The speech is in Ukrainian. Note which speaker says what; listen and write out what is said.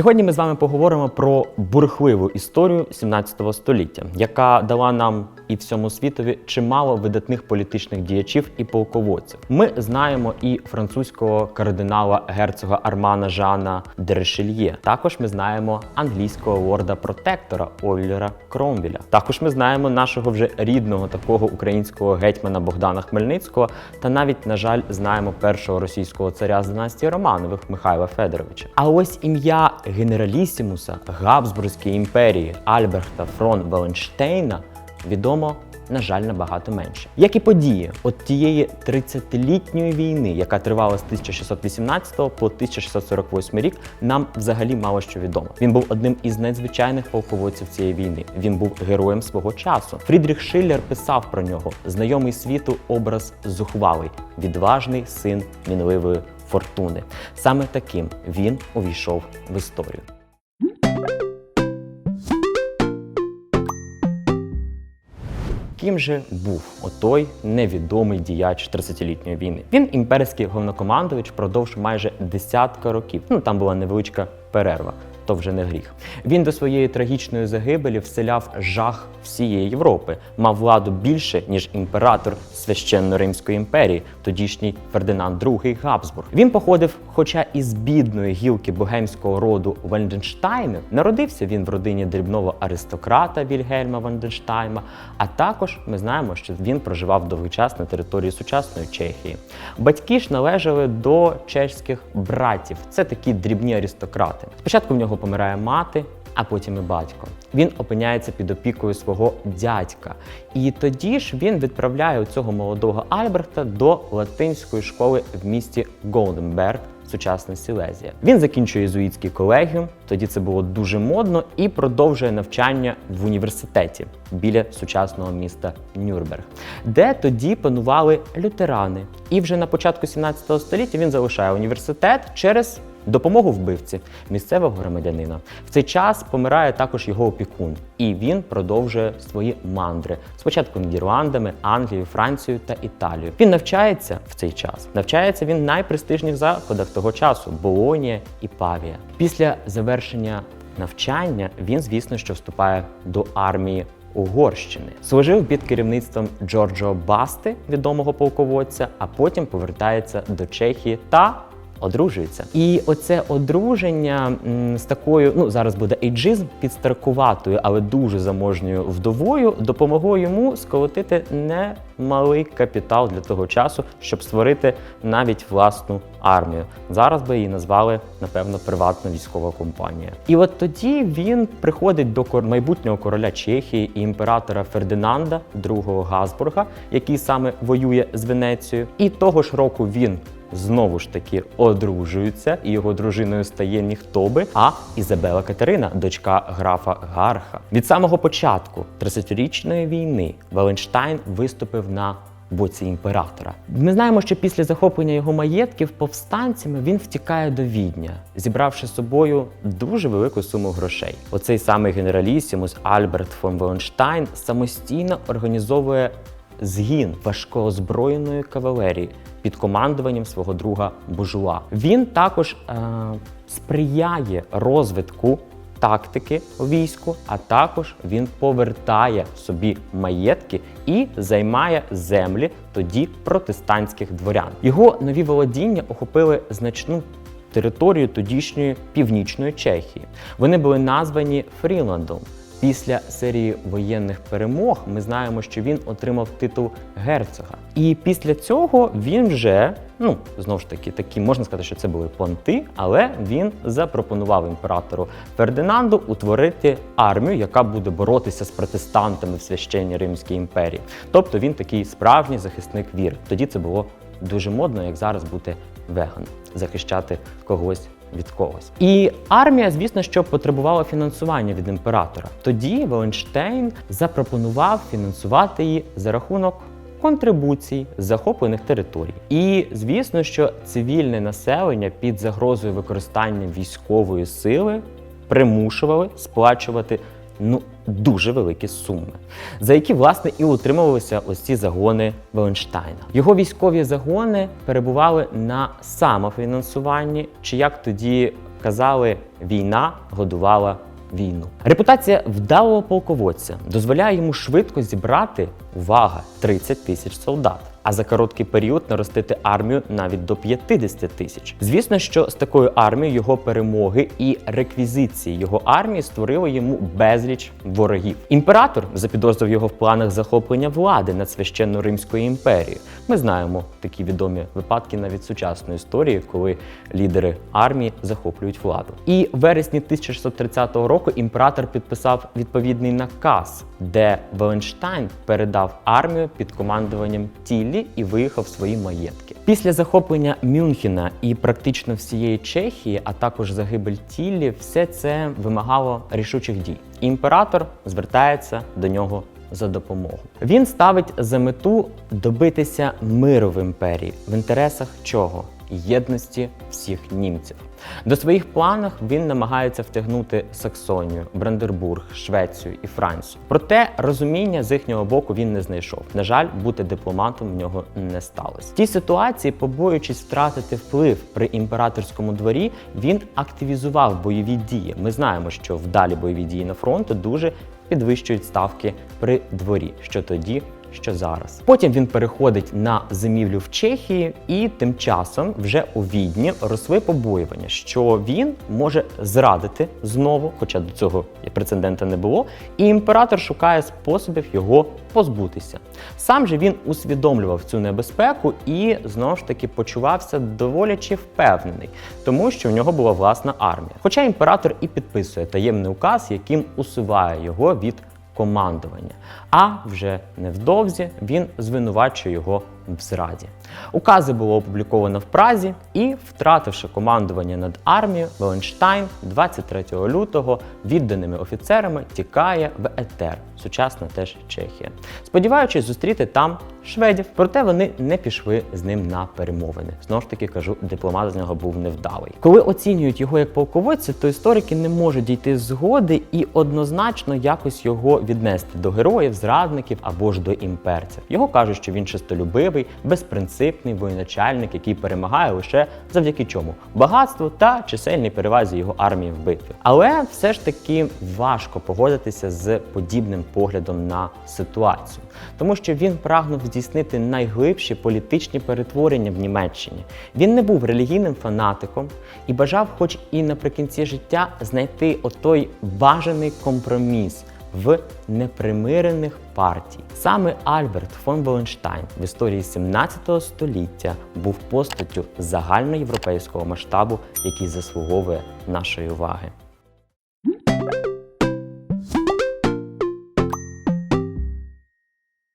Speaker 1: Сьогодні ми з вами поговоримо про бурхливу історію 17 століття, яка дала нам і всьому світові чимало видатних політичних діячів і полководців. Ми знаємо і французького кардинала герцога Армана Жана де Ришельє. Також ми знаємо англійського лорда-протектора Оллера Кромвеля. Також ми знаємо нашого вже рідного такого українського гетьмана Богдана Хмельницького, та навіть, на жаль, знаємо першого російського царя з династії Романових Михайла Федоровича. А ось ім'я генералісімуса Габсбурзької імперії Альберта фрон Валенштейна відомо. На жаль, набагато менше. Як і події от тієї 30-літньої війни, яка тривала з 1618 по 1648 рік, нам взагалі мало що відомо. Він був одним із надзвичайних полководців цієї війни. Він був героєм свого часу. Фрідріх Шиллер писав про нього: знайомий світу образ зухвалий, відважний син мінливої фортуни. Саме таким він увійшов в історію. Ким же був отой невідомий діяч 30-літньої війни? Він імперський головнокомандувач впродовж майже десятка років. Ну там була невеличка перерва. То вже не гріх. Він до своєї трагічної загибелі вселяв жах всієї Європи, мав владу більше ніж імператор священно-римської імперії, тодішній Фердинанд II Габсбург. Він походив, хоча із бідної гілки богемського роду Ванденштайни. Народився він в родині дрібного аристократа Вільгельма Ванденштайма. А також ми знаємо, що він проживав довгий час на території сучасної Чехії. Батьки ж належали до чеських братів. Це такі дрібні аристократи. Спочатку в нього помирає мати, а потім і батько. Він опиняється під опікою свого дядька. І тоді ж він відправляє цього молодого Альберта до латинської школи в місті Голденберг. Сучасна Сілезія. Він закінчує єзуїтський колегіум, тоді це було дуже модно, і продовжує навчання в університеті біля сучасного міста Нюрнберг, де тоді панували лютерани. І вже на початку 17 століття він залишає університет через допомогу вбивці місцевого громадянина. В цей час помирає також його опікун, і він продовжує свої мандри. Спочатку Нідерландами, Англією, Францією та Італією. Він навчається в цей час. Навчається він в найпрестижніших заходах того часу Болонія і Павія. Після завершення навчання він, звісно, що вступає до армії. Угорщини служив під керівництвом Джорджо Басти, відомого полководця, а потім повертається до Чехії та одружується. І оце одруження з такою, ну зараз буде ейджизм, підстаркуватою, але дуже заможньою вдовою, допомогло йому сколотити немалий капітал для того часу, щоб створити навіть власну армію. Зараз би її назвали напевно приватна військова компанія. І от тоді він приходить до майбутнього короля Чехії і імператора Фердинанда II Газбурга, який саме воює з Венецією. І того ж року він знову ж таки одружується, і його дружиною стає ніхто би, а Ізабела Катерина, дочка графа Гарха. Від самого початку 30-річної війни Валенштайн виступив на боці імператора. Ми знаємо, що після захоплення його маєтків повстанцями він втікає до Відня, зібравши з собою дуже велику суму грошей. Оцей самий генералісімус Альберт фон Валенштайн самостійно організовує згін важкоозброєної кавалерії під командуванням свого друга Бужуа. Він також е, сприяє розвитку тактики війську, а також він повертає собі маєтки і займає землі тоді протестантських дворян. Його нові володіння охопили значну територію тодішньої північної Чехії. Вони були названі Фріландом. Після серії воєнних перемог ми знаємо, що він отримав титул герцога. І після цього він вже, ну знову ж таки, такі можна сказати, що це були понти, але він запропонував імператору Фердинанду утворити армію, яка буде боротися з протестантами в священній Римській імперії. Тобто він такий справжній захисник віри. Тоді це було дуже модно, як зараз бути веганом, захищати когось від когось. І армія, звісно, що потребувала фінансування від імператора. Тоді Валенштейн запропонував фінансувати її за рахунок. Контрибуцій захоплених територій, і звісно, що цивільне населення під загрозою використання військової сили примушували сплачувати ну дуже великі суми, за які власне і утримувалися ось ці загони Валенштайна. Його військові загони перебували на самофінансуванні, чи як тоді казали, війна годувала війну. Репутація вдалого полководця дозволяє йому швидко зібрати увага 30 тисяч солдат. А за короткий період наростити армію навіть до 50 тисяч. Звісно, що з такою армією його перемоги і реквізиції його армії створили йому безліч ворогів. Імператор запідозрив його в планах захоплення влади над священно Римською імперією. Ми знаємо такі відомі випадки навіть сучасної історії, коли лідери армії захоплюють владу. І в вересні 1630 року імператор підписав відповідний наказ, де Валенштайн передав армію під командуванням Тіллі і виїхав в свої маєтки. Після захоплення Мюнхена і практично всієї Чехії, а також загибель Тіллі, все це вимагало рішучих дій. І імператор звертається до нього за допомогу. Він ставить за мету добитися миру в імперії в інтересах чого? Єдності всіх німців. До своїх планів він намагається втягнути Саксонію, Брандербург, Швецію і Францію. Проте розуміння з їхнього боку він не знайшов. На жаль, бути дипломатом в нього не сталося. В тій ситуації, побоюючись втратити вплив при імператорському дворі, він активізував бойові дії. Ми знаємо, що вдалі бойові дії на фронту дуже підвищують ставки при дворі, що тоді. Що зараз потім він переходить на зимівлю в Чехії, і тим часом вже у відні росли побоювання, що він може зрадити знову, хоча до цього прецедента не було, і імператор шукає способів його позбутися. Сам же він усвідомлював цю небезпеку і знову ж таки почувався доволі чи впевнений, тому що в нього була власна армія. Хоча імператор і підписує таємний указ, яким усуває його від командування. А вже невдовзі він звинувачує його в зраді. Укази було опубліковано в Празі, і, втративши командування над армією, Валенштайн 23 лютого відданими офіцерами тікає в Етер, сучасна теж Чехія, сподіваючись зустріти там шведів. Проте вони не пішли з ним на перемовини. Знову ж таки кажу, дипломат з нього був невдалий. Коли оцінюють його як полководця, то історики не можуть дійти згоди і однозначно якось його віднести до героїв, зрадників або ж до імперців. Його кажуть, що він чистолюбивий, безпринципний воєначальник, який перемагає лише завдяки чому багатству та чисельній перевазі його армії в битві. Але все ж таки важко погодитися з подібним поглядом на ситуацію, тому що він прагнув здійснити найглибші політичні перетворення в Німеччині. Він не був релігійним фанатиком і бажав, хоч і наприкінці життя, знайти отой бажаний компроміс в непримирених партій. Саме Альберт фон Воленштайн в історії 17 століття був постаттю загальноєвропейського масштабу, який заслуговує нашої уваги.